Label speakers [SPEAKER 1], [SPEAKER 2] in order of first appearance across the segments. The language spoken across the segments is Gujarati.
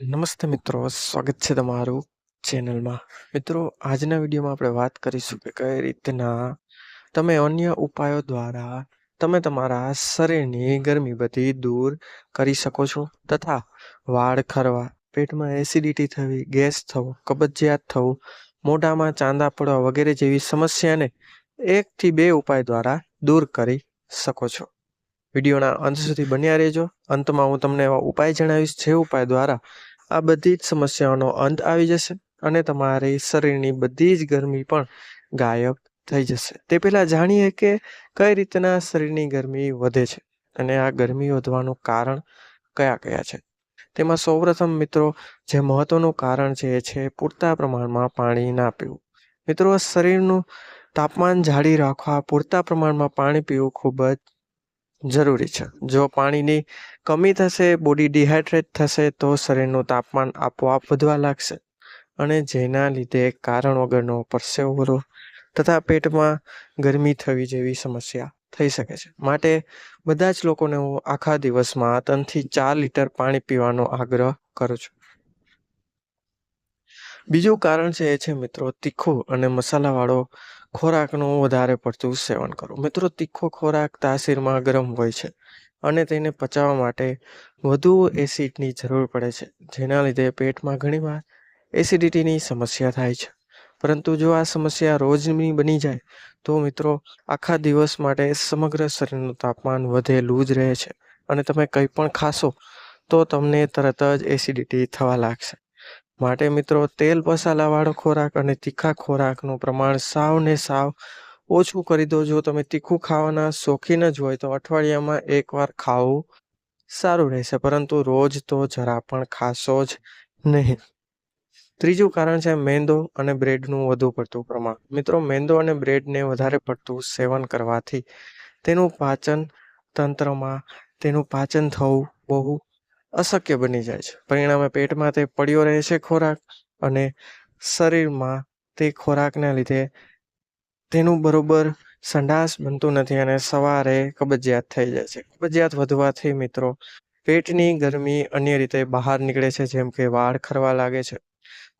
[SPEAKER 1] નમસ્તે મિત્રો, સ્વાગત છે તમારું ચેનલમાં. મિત્રો, આજના વિડીયોમાં આપણે વાત કરીશું કે કઈ રીતના તમે અન્ય ઉપાયો દ્વારા તમે તમારા શરીરની ગરમી બધી દૂર કરી શકો છો તથા વાળ ખરવા, પેટમાં એસિડિટી થવી, ગેસ થવો, કબજિયાત થવું, મોઢામાં ચાંદા પડવા વગેરે જેવી સમસ્યાને એકથી બે ઉપાય દ્વારા દૂર કરી શકો છો. વિડીયોના અંત સુધી બન્યા રહેજો. અંતમાં હું તમને એવા ઉપાય જણાવીશ જે ઉપાય દ્વારા આ બધી જ સમસ્યાઓનો અંત આવી જશે અને તમારી શરીરની બધી જ ગરમી પણ ગાયબ થઈ જશે. તે પહેલાં જાણીએ કે કઈ રીતના શરીરની ગરમી વધે છે અને આ ગરમી વધવાનું કારણ કયા કયા છે? તેમાં સૌપ્રથમ મિત્રો જે મહત્વનું કારણ છે એ છે પૂરતા પ્રમાણમાં પાણી ના પીવું. મિત્રો શરીરનું તાપમાન જાળી રાખવા પૂરતા પ્રમાણમાં પાણી પીવું ખૂબ જ જરૂરી છે. જો પાણીની કમી થશે બોડી ડિહાઇડ્રેટ થશે, તો શરીરનું તાપમાન આપોઆપ વધવા લાગશે. અને જેના લીધે કારણ વગરનો પરસેવો તથા પેટમાં ગરમી થવી જેવી સમસ્યા થઈ શકે છે. માટે બધા જ લોકોને હું આખા દિવસમાં ત્રણથી ચાર લીટર પાણી પીવાનો આગ્રહ કરું છું. બીજું કારણ છે એ છે મિત્રો, તીખું અને મસાલાવાળો ખોરાકનું વધારે પડતું સેવન કરો. મિત્રો, તીખો ખોરાક તાસીરમાં ગરમ હોય છે અને તેને પચાવવા માટે વધુ એસિડની જરૂર પડે છે, જેના લીધે પેટમાં ઘણીવાર એસિડિટીની સમસ્યા થાય છે. પરંતુ જો આ સમસ્યા રોજની બની જાય, તો મિત્રો, આખા દિવસ માટે સમગ્ર શરીરનું તાપમાન વધેલું જ રહે છે અને તમે કંઈ પણ ખાશો, તો તમને તરત જ એસિડિટી થવા લાગશે. માટે મિત્રો, તેલ મસાલાવાળો ખોરાક અને તીખા ખોરાકનું પ્રમાણ સાવ ને સાવ ઓછું કરી દો. જો તમે તીખું ખાવાના શોખીન જ હોય તો અઠવાડિયામાં એકવાર ખાવું સારું રહેશે, પરંતુ રોજ તો જરા પણ ખાશો જ નહીં. ત્રીજું કારણ છે મેંદો અને બ્રેડનું વધુ પડતું પ્રમાણ. મિત્રો, મેંદો અને બ્રેડને વધારે પડતું સેવન કરવાથી તેનું પાચન તંત્રમાં, તેનું પાચન થવું બહુ અશક્ય બની જાય છે. પરિણામે પેટમાં તે પડ્યો રહે છે ખોરાક અને શરીરમાં તે ખોરાકના લીધે તેનું બરોબર સંડાસ બનતું નથી અને સવારે કબજિયાત થઈ જાય છે. કબજિયાત વધવાથી મિત્રો, પેટની ગરમી અન્ય રીતે બહાર નીકળે છે, જેમ કે વાળ ખરવા લાગે છે,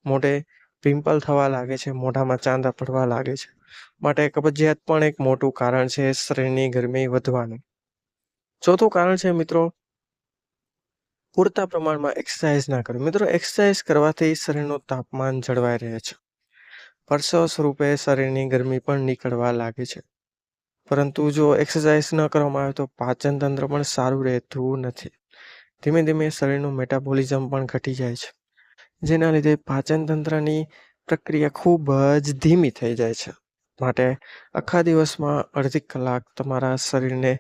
[SPEAKER 1] મોઢે પિમ્પલ થવા લાગે છે, મોઢામાં ચાંદા પડવા લાગે છે. માટે કબજિયાત પણ એક મોટું કારણ છે શરીરની ગરમી વધવાનું. ચોથું કારણ છે મિત્રો પૂરતા પ્રમાણમાં એક્સરસાઇઝ ના કરવી મિત્રો એક્સરસાઇઝ કરવાથી શરીરનું તાપમાન જળવાઈ રહે છે. પરસેવા સ્વરૂપે શરીરની ગરમી પણ નીકળવા લાગે છે. પરંતુ જો એક્સરસાઇઝ ન કરવામાં આવે તો પાચન તંત્ર પણ સારું રહેતું નથી. ધીમે ધીમે શરીરનું મેટાબોલિઝમ પણ ઘટી જાય છે. જેના લીધે પાચન તંત્રની પ્રક્રિયા ખૂબ જ ધીમી થઈ જાય છે. માટે આખા દિવસમાં અડધી કલાક તમારા શરીરને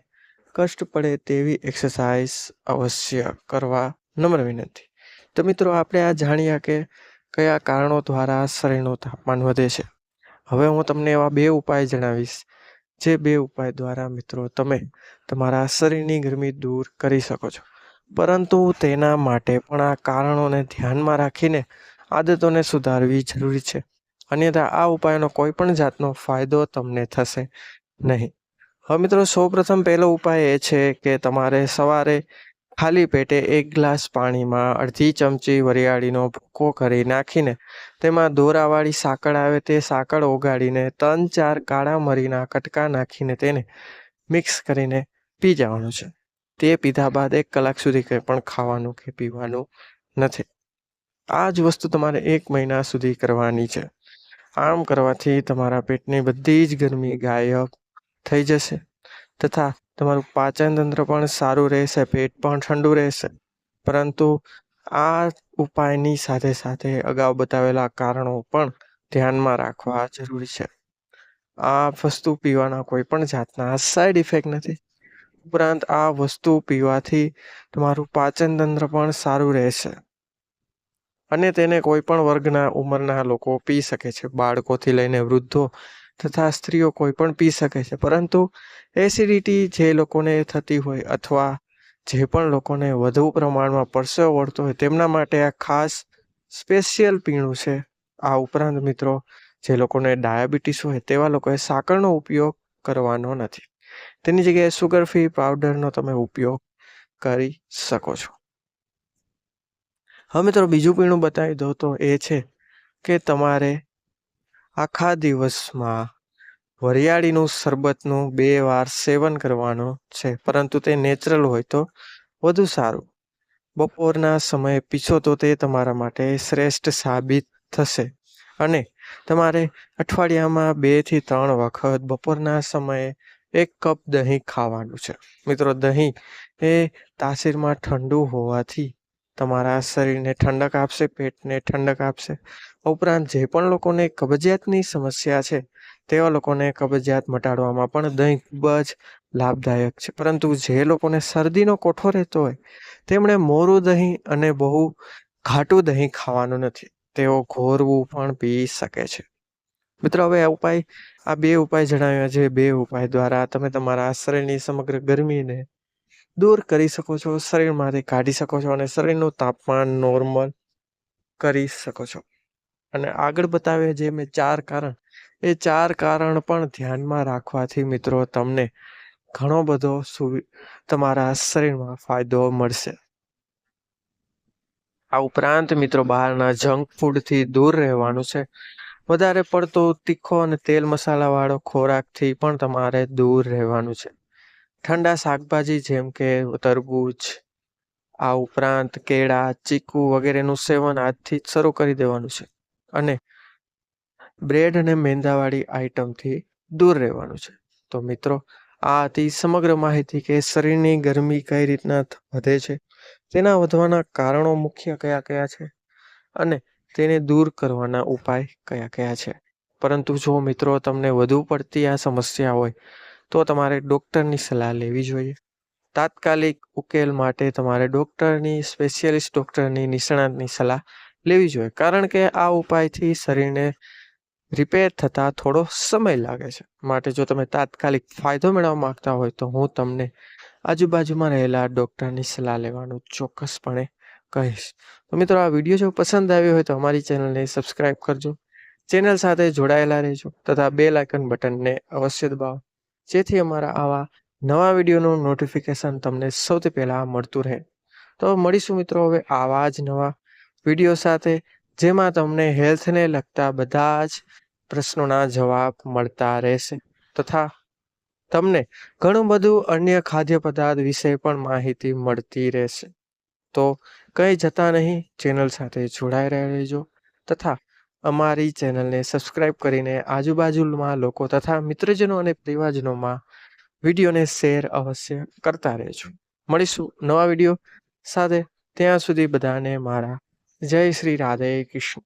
[SPEAKER 1] કષ્ટ પડે તેવી એક્સરસાઇઝ અવશ્ય કરવા નમ્ર વિનંતી. તો મિત્રો, આપણે આ જાણ્યા કે કયા કારણો દ્વારા શરીરનું તાપમાન વધે છે. હવે હું તમને એવા બે ઉપાય જણાવીશ, જે બે ઉપાય દ્વારા મિત્રો તમે તમારા શરીરની ગરમી દૂર કરી શકો છો. પરંતુ તેના માટે પણ આ કારણોને ધ્યાનમાં રાખીને આદતોને સુધારવી જરૂરી છે. અન્યથા આ ઉપાયનો કોઈ પણ જાતનો ફાયદો તમને થશે નહીં. હવે મિત્રો સૌપ્રથમ પહેલો ઉપાય એ છે કે તમારે સવારે ખાલી પેટે એક ગ્લાસ પાણીમાં અડધી ચમચી વરિયાળીનો ભૂકો કરી નાખીને તેમાં દોરાવાળી સાકળ આવે તે સાકળ ઓગાળીને ત્રણ ચાર કાળા મરીના કટકા નાખીને તેને મિક્સ કરીને પી જવાનું છે. તે પીધા બાદ એક કલાક સુધી કંઈ પણ ખાવાનું કે પીવાનું નથી. આ જ વસ્તુ તમારે એક મહિના સુધી કરવાની છે. આમ કરવાથી તમારા પેટની બધી જ ગરમી ગાયબ થઈ જશે. તથા તમારું પાચન તંત્ર પણ સારું રહેશે, પેટ પણ ઠંડુ રહેશે. પરંતુ આ ઉપાયની સાથે સાથે અગાઉ બતાવેલા કારણો પણ ધ્યાનમાં રાખવા જરૂરી છે. આ વસ્તુ પીવાના કોઈ પણ જાતના સાઈડ ઇફેક્ટ નથી. ઉપરાંત આ વસ્તુ પીવાથી તમારું પાચન તંત્ર પણ સારું રહેશે. અને તેને કોઈ પણ વર્ગના ઉંમરના લોકો પી શકે છે. બાળકોથી લઈને વૃદ્ધો તથા સ્ત્રીઓ કોઈ પણ પી શકે છે. પરંતુ એસિડિટી જે લોકોને થતી હોય અથવા જે પણ લોકોને વધુ પ્રમાણમાં પરસેવો વળતો હોય તેમના માટે આ ખાસ સ્પેશિયલ પીણું છે. આ ઉપરાંત મિત્રો, જે લોકોને ડાયાબિટીસ હોય તેવા લોકોએ સાકરનો ઉપયોગ કરવાનો નથી. તેની જગ્યાએ સુગર ફ્રી પાવડરનો તમે ઉપયોગ કરી શકો છો. હવે મિત્રો બીજું પીણું બતાવી દઉં તો એ છે કે તમારે આખા દિવસમાં વરિયાળીનું શરબતનું બે વાર સેવન કરવાનું છે, પરંતુ તે નેચરલ હોય તો વધુ સારું. બપોરના સમયે પીછો તો તે તમારા માટે શ્રેષ્ઠ સાબિત થશે. અને તમારે અઠવાડિયામાં બેથી ત્રણ વખત બપોરના સમયે એક કપ દહીં ખાવાનું છે. મિત્રો, દહીં એ તાસીરમાં ઠંડુ હોવાથી તમારા શરીરને ઠંડક આપશે, પેટને ઠંડક આપશે. ઉપરાંત જે પણ લોકોને કબજિયાતની સમસ્યા છે, તેવા લોકોને કબજિયાત મટાડવામાં પણ દહીં ખૂબ જ લાભદાયક છે. પરંતુ જે લોકોને શરદીનો કોઠો રહેતો હોય, તેમણે મોરું દહીં અને બહુ ઘાટું દહીં ખાવાનું નથી. તેઓ ઘોરવું પણ પી શકે છે. મિત્રો, હવે આ ઉપાય, આ બે ઉપાય જણાવ્યા છે. બે ઉપાય દ્વારા તમે તમારા શરીરની સમગ્ર ગરમીને દૂર કરી શકો છો, શરીરમાંથી કાઢી શકો છો અને શરીરનું તાપમાન નોર્મલ કરી શકો છો. અને આગળ બતાવ્યા જે મેં ચાર કારણ, એ ચાર કારણ પણ ધ્યાનમાં રાખવાથી મિત્રો તમને ઘણો બધો તમારા શરીરમાં ફાયદો મળશે. આ ઉપરાંત મિત્રો બહારના જંક ફૂડથી દૂર રહેવાનું છે. વધારે પડતો તીખો અને તેલ મસાલાવાળો ખોરાકથી પણ તમારે દૂર રહેવાનું છે. ઠંડા શાકભાજી જેમ કે તરબૂચ, આ ઉપરાંત કેળા, ચીકુ વગેરેનું સેવન આજથી જ શરૂ કરી દેવાનું છે અને બ્રેડ અને મેંદાવાળી આઈટમથી દૂર રહેવાનું છે. તો મિત્રો, આ હતી સમગ્ર માહિતી કે શરીરની ગરમી કઈ રીતના વધે છે, તેના વધવાના કારણો મુખ્ય કયા કયા છે અને તેને દૂર કરવાના ઉપાય કયા કયા છે? પરંતુ જો મિત્રો તમને વધુ પડતી આ સમસ્યા હોય તો તમારે ડૉક્ટરની સલાહ લેવી જોઈએ. તાત્કાલિક ઉકેલ માટે તમારે ડૉક્ટરની, સ્પેશિયલિસ્ટ ડૉક્ટરની, નિષ્ણાતની સલાહ લેવી જોઈએ. કારણ કે આ ઉપાયથી શરીરને રિપેર થતાં થોડો સમય લાગે છે. માટે જો તમે તાત્કાલિક ફાયદો મેળવવા માગતા હોય તો હું તમને આજુબાજુમાં રહેલા ડૉક્ટરની સલાહ લેવાનું ચોક્કસપણે કહીશ. તો મિત્રો, આ વીડિયો જો પસંદ આવ્યો હોય તો અમારી ચેનલને સબસ્ક્રાઈબ કરજો. ચેનલ સાથે જોડાયેલા રહેજો તથા બે લાઇકન બટનને અવશ્ય દબાવો. જેથી અમારા આવા નવા વિડીયોનું નોટિફિકેશન તમને સૌથી પહેલાં મળતું રહે. તો મળીશું મિત્રો હવે આવા જ નવા વીડિયો સાથે, જેમાં તમને હેલ્થને લગતા બધા જ પ્રશ્નોના જવાબ મળતા રહેશે તથા તમને ઘણું બધું અન્ય ખાદ્ય પદાર્થ વિશે પણ માહિતી મળતી રહેશે. તો કંઈ જતા નહીં ચેનલ સાથે જોડાઈ રહેજો તથા અમારી ચેનલને સબસ્ક્રાઇબ કરીને આજુબાજુમાં લોકો તથા મિત્રજનો અને પરિવારજનોમાં વિડીયોને શેર અવશ્ય કરતા રહેજો. મળીશું નવા વીડિયો સાથે. ત્યાં સુધી બધાને મારા જય શ્રી રાધે કૃષ્ણ.